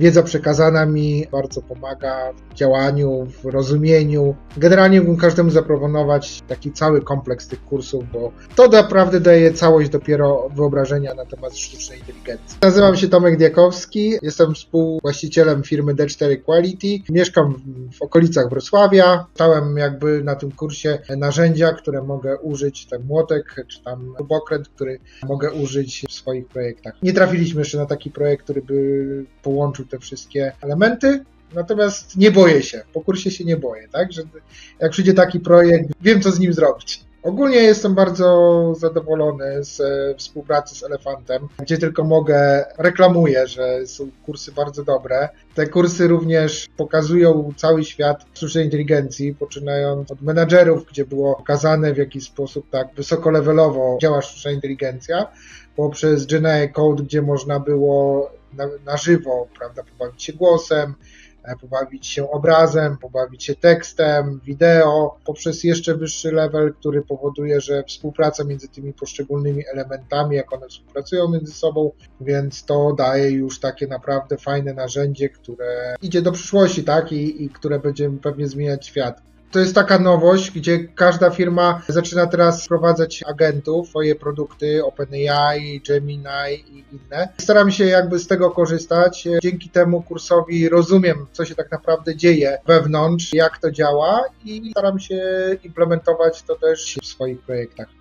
wiedza przekazana mi bardzo pomaga w działaniu, w rozumieniu. Generalnie mógłbym każdemu zaproponować taki cały kompleks tych kursów, bo to naprawdę daje całość dopiero wyobrażenia na temat sztucznej inteligencji. Nazywam się Tomek Diakowski, jestem współwłaścicielem firmy D4 Quality. Mieszkam w- okolicach Wrocławia. Stałem jakby na tym kursie narzędzia, które mogę użyć, ten młotek, czy tam śrubokręt, który mogę użyć w swoich projektach. Nie trafiliśmy jeszcze na taki projekt, który by połączył te wszystkie elementy. Natomiast nie boję się, po kursie się nie boję, tak? Że jak przyjdzie taki projekt, wiem co z nim zrobić. Ogólnie jestem bardzo zadowolony z e, współpracy z Elefantem, gdzie tylko mogę, reklamuję, że są kursy bardzo dobre. Te kursy również pokazują cały świat sztucznej inteligencji, poczynając od menadżerów, gdzie było pokazane w jaki sposób tak wysokolevelowo działa sztuczna inteligencja, poprzez Genai Code, gdzie można było na, na żywo, prawda, pobawić się głosem, e, pobawić się obrazem, pobawić się tekstem, wideo, poprzez jeszcze wyższy level, który powoduje, że współpraca między tymi poszczególnymi elementami, jak one współpracują między sobą, więc to daje już takie naprawdę fajne narzędzie, które idzie do przyszłości, tak, i, i które będzie pewnie zmieniać świat. To jest taka nowość, gdzie każda firma zaczyna teraz wprowadzać agentów, swoje produkty, OpenAI, Gemini i inne. Staram się jakby z tego korzystać. Dzięki temu kursowi rozumiem, co się tak naprawdę dzieje wewnątrz, jak to działa i staram się implementować to też w swoich projektach.